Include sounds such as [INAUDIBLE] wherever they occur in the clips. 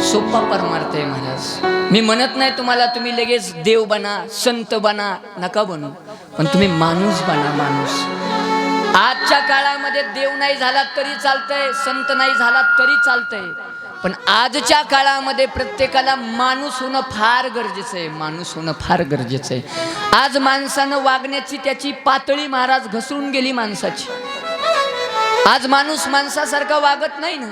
सोपा परमार्थ आहे महाराज. मी म्हणत नाही तुम्हाला तुम्ही लगेच देव बना संत बना नका बनू. पण तुम्ही माणूस बना माणूस. आजच्या काळामध्ये देव नाही झाला तरी चालतंय संत नाही झाला तरी चालतंय. पण आजच्या काळामध्ये प्रत्येकाला माणूस होणं फार गरजेचं आहे माणूस होणं फार गरजेचं आहे. आज माणसानं वागण्याची त्याची पातळी महाराज घसरून गेली माणसाची. आज माणूस माणसासारखा वागत नाही ना.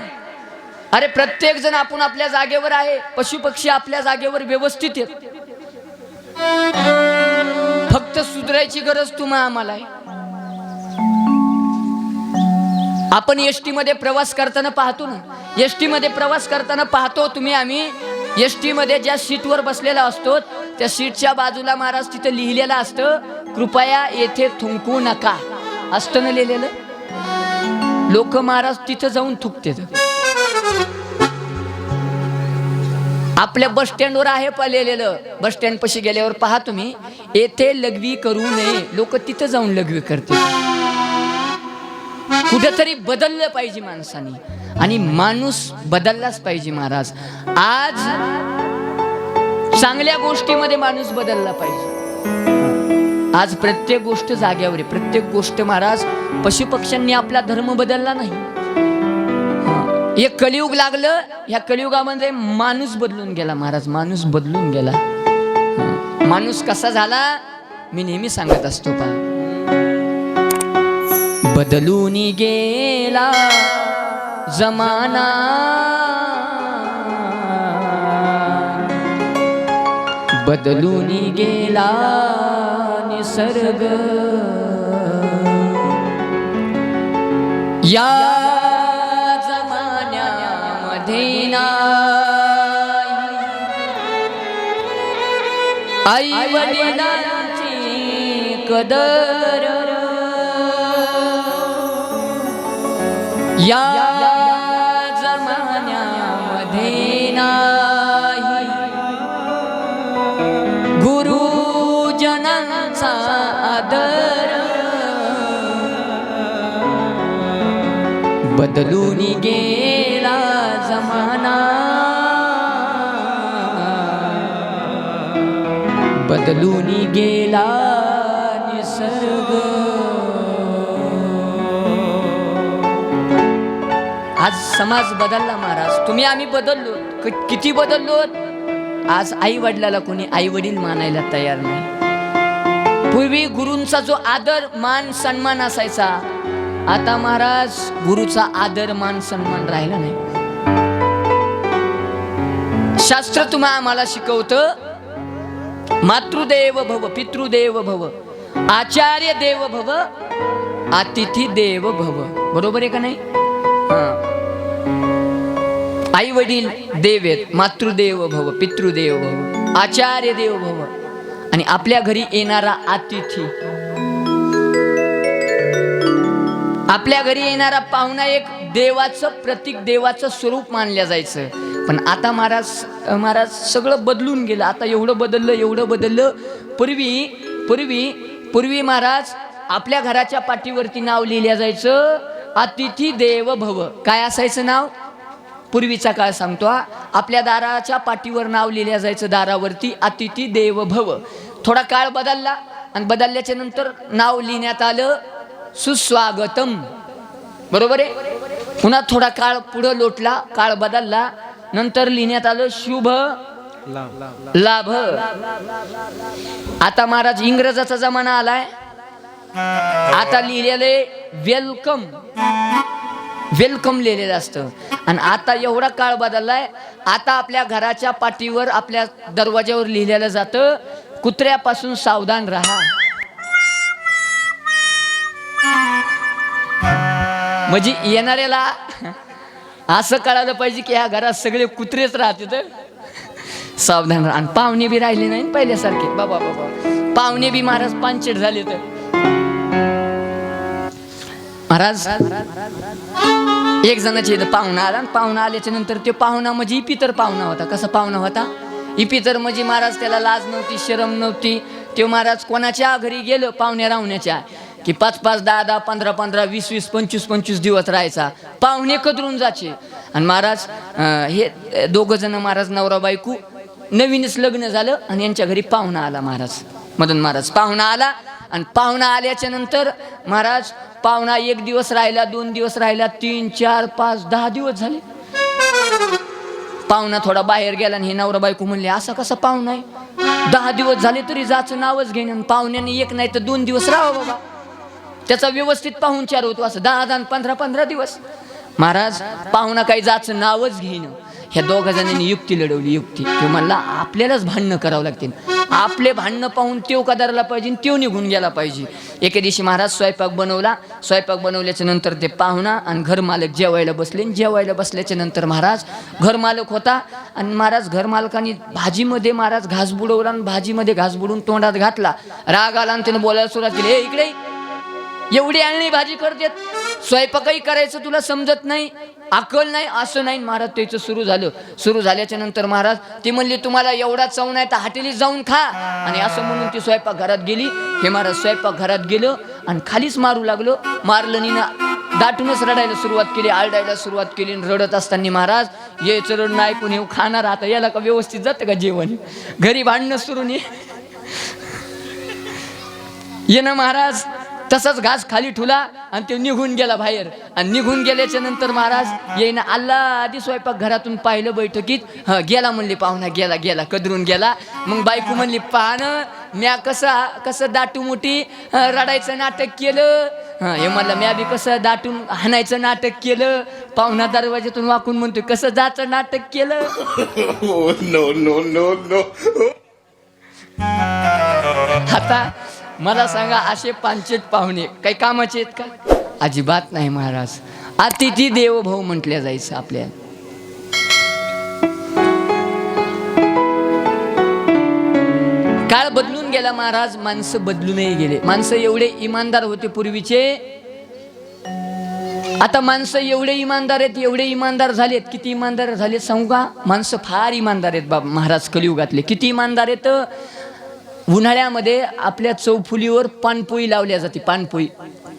अरे प्रत्येक जण आपण आपल्या जागेवर आहे. पशुपक्षी आपल्या जागेवर व्यवस्थित आहेत. फक्त सुधरायची गरज तुम्हा आम्हाला आहे आपण एसमध्ये प्रवास करताना पाहतो ना. एसमध्ये प्रवास करताना पाहतो तुम्ही आम्ही. एसमध्ये ज्या सीटवर बसलेला असतो त्या सीटच्या बाजूला महाराज तिथं लिहिलेलं असतं कृपया येथे थुंकू नका. असतं ना लिहिलेलं? लोक महाराज तिथं जाऊन थुकते आपल्या बस स्टँडवर आहे पाहिलेलं बस स्टँड पशी गेल्यावर पहा तुम्ही येथे लघवी करू नये. लोक तिथं जाऊन लघवी करते कुठेतरी बदललं पाहिजे माणसाने. आणि माणूस बदललाच पाहिजे महाराज. आज चांगल्या गोष्टीमध्ये माणूस बदलला पाहिजे. आज प्रत्येक गोष्ट जाग्यावर आहे. प्रत्येक गोष्ट महाराज पशुपक्ष्यांनी आपला धर्म बदलला नाही. हे एक कलियुग लागलं ह्या कलियुगामध्ये माणूस बदलून गेला महाराज माणूस बदलून गेला. माणूस कसा झाला? मी नेहमी सांगत असतो पा बदलून गेला जमाना. बदलून गेला निसर्ग. या आई वडिलांची कदर. या जमान्यामध्ये नाही. गुरुजनांचा आदर. बदलून गेला जमाना. बदलूनी गेला निसर्ग. आज समाज बदलला महाराज. तुम्ही आम्ही बदललो. किती बदललो? आज आई वडिलाला कोणी आई वडील मानायला तयार नाही. पूर्वी गुरूंचा जो आदर मान सन्मान असायचा आता महाराज गुरुचा आदर मान सन्मान राहिला नाही. शास्त्र तुम्हा आम्हाला शिकवतं मातृदेव भव पितृदेव भव आचार्य देव भव अतिथी देव भव. बरोबर आहे का नाही? आई वडील देव आहेत मातृदेव भव पितृदेव भव आचार्य देव भव. आणि आपल्या घरी येणारा अतिथी आपल्या घरी येणारा पाहुणा एक देवाचं प्रतीक देवाचं स्वरूप मानल्या जायचं. पण आता महाराज महाराज सगळं बदलून गेलं. आता एवढं बदललं एवढं बदललं. पूर्वी पूर्वी पूर्वी महाराज आपल्या घराच्या पाठीवरती नाव लिहिल्या जायचं अतिथी देव भव. काय असायचं नाव? पूर्वीचा काळ सांगतो आपल्या दाराच्या पाठीवर नाव लिहिल्या जायचं दारावरती अतिथी देव भव. थोडा काळ बदलला आणि बदलल्याच्या नंतर नाव लिहिण्यात आलं सुस्वागतम. बरोबर आहे? पुन्हा थोडा काळ पुढं लोटला काळ बदलला नंतर लिहिण्यात आलं शुभ लाभ. आता महाराज इंग्रजाचा जमाना आलाय. आता लिहिलेले वेलकम. वेलकम लिहिलेलं असतं. आणि आता एवढा काळ बदललाय आता आपल्या घराच्या पाठीवर आपल्या दरवाज्यावर लिहिलेलं जातं कुत्र्यापासून सावधान राहा. म्हणजे येणाऱ्याला असं कळालं पाहिजे की ह्या घरात सगळे कुत्रेच राहते तर सावधान आणि पाहुणे बी राहिले नाही पहिल्यासारखे. बाबा बाबा. पाहुणे बी महाराज पांचट झाले तर महाराज एक जणाचे इथं पाहुणा आला आणि पाहुणा आल्याच्यानंतर तो पाहुणा म्हणजे इपितर पाहुणा होता. कसा पाहुणा होता? इपितर म्हणजे महाराज त्याला लाज नव्हती शरम नव्हती. तो महाराज कोणाच्या घरी गेलं? पाहुण्या राहुण्याच्या की पाच पाच दहा दहा पंधरा पंधरा वीस वीस पंचवीस पंचवीस दिवस राहायचा. पाहुणे कदरून जायचे. आणि महाराज हे दोघं जण महाराज नवरा बायको नवीनच लग्न झालं आणि यांच्या घरी पाहुणा आला महाराज. मदन महाराज पाहुणा आला आणि पाहुणा आल्याच्यानंतर महाराज पाहुणा एक दिवस राहिला दोन दिवस राहिला तीन चार पाच दहा दिवस झाले. पाहुणा थोडा बाहेर गेला आणि हे नवरा बायको म्हणले असा कसा पाहुणा आहे? दहा दिवस झाले तरी जाचं नावच घेणे आणि पाहुण्याने एक नाही तर दोन दिवस राहा बाबा. त्याचा व्यवस्थित पाहुणचार होतो. असं दहा दहा पंधरा पंधरा दिवस. महाराज पाहुणा काही जाचं नावच घेईन. ह्या दोघा जणांनी युक्ती लढवली युक्ती. ते म्हणला आपल्यालाच भांडणं करावं लागतील. आपले भांडणं पाहून तेव कदारला पाहिजे आणि तेव निघून गेला पाहिजे. एके दिवशी महाराज स्वयंपाक बनवला. स्वयंपाक बनवल्याच्या नंतर ते पाहुणा आणि घरमालक जेवायला बसले. आणि जेवायला बसल्याच्या नंतर महाराज घरमालक होता. आणि महाराज घरमालकाने भाजीमध्ये महाराज घास बुडवला आणि भाजीमध्ये घास बुडवून तोंडात घातला. राग आला आणि त्यानं बोलायला सुरुवात केली हे इकडे एवढी आणली भाजी करतेत. स्वयंपाकही करायचं तुला समजत नाही. अकल नाही असं नाही. महाराज त्याचं सुरू झालं. सुरू झाल्याच्यानंतर महाराज ती म्हणली तुम्हाला एवढा चव नाही तर हाटेलीत जाऊन खा. आणि असं म्हणून ती स्वयंपाक घरात गेली. हे महाराज स्वयंपाक घरात गेलं आणि खालीच मारू लागलो. मारलं नी दाटूनच रडायला सुरुवात केली. आरडायला सुरुवात केली आणि रडत असताना महाराज ये रडणं नाही पण येऊ खाणार. आता याला का व्यवस्थित जातं का जेवण? घरी भांडणं सुरू [LAUGHS] ये ना महाराज तसाच घास खाली ठुला आणि ते निघून गेला बाहेर. आणि निघून गेल्याच्यानंतर महाराज येईना आल्ला आधी स्वयंपाक घरातून पाहिलं बैठकीत. ह गेला म्हणली पाहुणा गेला गेला कदरून गेला. मग बायको म्हणली पाहणं म्या कसं कसं दाटू मोठी? रडायचं नाटक केलं. हं, म्हणलं म्या बी कसं दाटून हाणायचं नाटक केलं. पाहुणा दरवाज्यातून वाकून म्हणतोय कसं जाचं नाटक केलं? [LAUGHS] No, no, no, no. आता मला सांगा असे पांचट पाहुणे काही कामाचे आहेत का? अजिबात नाही महाराज. अतिथी देवभाऊ म्हटल्या जायचं आपल्या काळ बदलून गेला महाराज माणसं बदलूनही गेले. माणसं एवढे इमानदार होते पूर्वीचे. आता माणसं एवढे इमानदार आहेत एवढे इमानदार झालेत. किती इमानदार झालेत सांगू का? माणसं फार इमानदार आहेत बाबा महाराज कलियुगातले. किती इमानदार आहेत? उन्हाळ्यामध्ये आपल्या चौफुलीवर पानपोई लावल्या जाते पानपोई.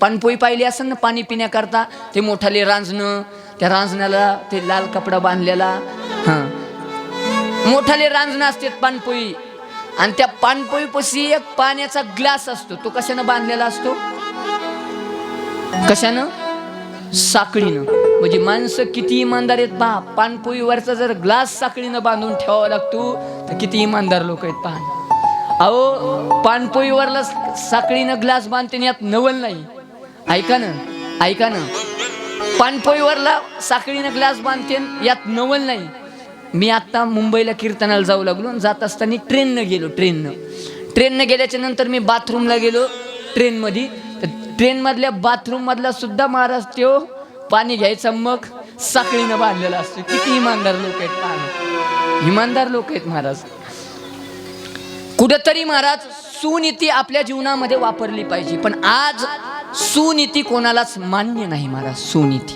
पानपोई पाहिली असेल ना पाणी पिण्याकरता ते मोठाले रांजणं त्या रांजण्याला ते लाल कपडा बांधलेला हां. मोठाले रांजणं असतात पानपोई. आणि त्या पानपोईपाशी एक पाण्याचा ग्लास असतो तो कशानं बांधलेला असतो? कशानं? साखळीनं. म्हणजे माणसं किती इमानदार आहेत पहा पानपोईवरचा जर ग्लास साखळीनं बांधून ठेवावा लागतो तर किती इमानदार लोक आहेत पहा. अहो पानपोईवरला साखळीनं ग्लास बांधते आणि यात नवल नाही. ऐका ना ऐका ना. पानपोईवरला साखळीनं ग्लास बांधते यात नवल नाही. मी आत्ता मुंबईला कीर्तनाला जाऊ लागलो आणि जात असताना ट्रेननं गेलो ट्रेननं. ट्रेननं गेल्याच्यानंतर मी बाथरूमला गेलो ट्रेनमध्ये. तर ट्रेनमधल्या बाथरूममधला सुद्धा महाराज त्यो पाणी घ्यायचा मग साखळीनं बांधलेला असतो. किती इमानदार लोक आहेत पाहणं इमानदार लोक आहेत महाराज. कुठंतरी महाराज सुनीती आपल्या जीवनामध्ये वापरली पाहिजे. पण आज सुनीती कोणालाच मान्य नाही महाराज सुनीती.